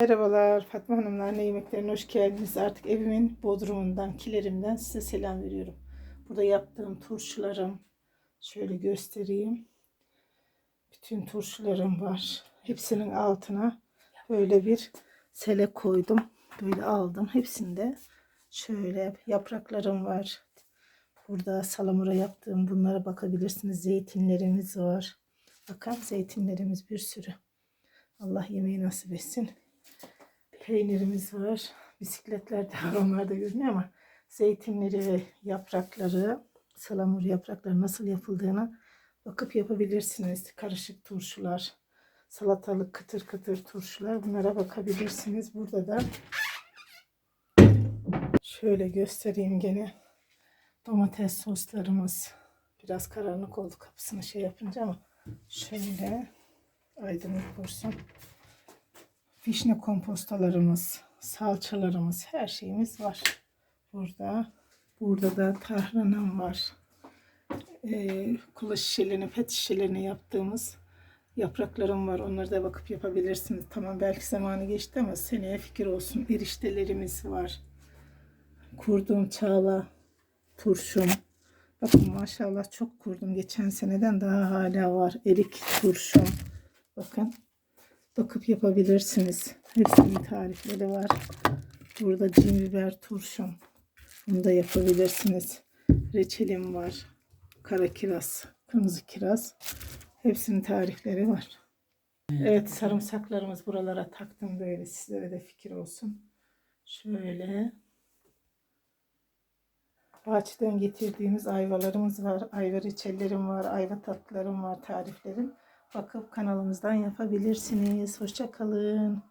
Merhabalar Fatma Hanımlar ne yemeklerine hoş geldiniz. Artık evimin bodrumundan, kilerimden size selam veriyorum. Burada yaptığım turşularım şöyle göstereyim. Bütün turşularım var. Hepsinin altına böyle bir sele koydum. Böyle aldım. Hepsinde şöyle yapraklarım var. Burada salamura yaptığım bunlara bakabilirsiniz. Zeytinlerimiz var. Bakın zeytinlerimiz bir sürü. Allah yemeği nasip etsin peynirimiz var. Bisikletler de var. Onlar da görünüyor ama zeytinleri ve yaprakları, salamur yaprakları nasıl yapıldığına bakıp yapabilirsiniz. Karışık turşular, salatalık kıtır kıtır turşular. Bunlara bakabilirsiniz. Burada da şöyle göstereyim gene. Domates soslarımız. Biraz karanlık oldu kapısını şey yapınca ama şöyle aydınlık olsun vişne kompostalarımız, salçalarımız, her şeyimiz var. Burada. Burada da tahranım var. Ee, kola şişelerini, pet şişelerini yaptığımız yapraklarım var. Onları da bakıp yapabilirsiniz. Tamam belki zamanı geçti ama seneye fikir olsun. Eriştelerimiz var. Kurduğum çağla turşum. Bakın maşallah çok kurdum. Geçen seneden daha hala var. Erik turşum. Bakın bakıp yapabilirsiniz. Hepsinin tarifleri var. Burada cin biber turşum. Bunu da yapabilirsiniz. Reçelim var. Kara kiraz, kırmızı kiraz. Hepsinin tarifleri var. Evet sarımsaklarımız buralara taktım böyle sizlere de fikir olsun. Şöyle ağaçtan getirdiğimiz ayvalarımız var. Ayva reçellerim var. Ayva tatlılarım var. Tariflerim. Bakıp kanalımızdan yapabilirsiniz. Hoşça kalın.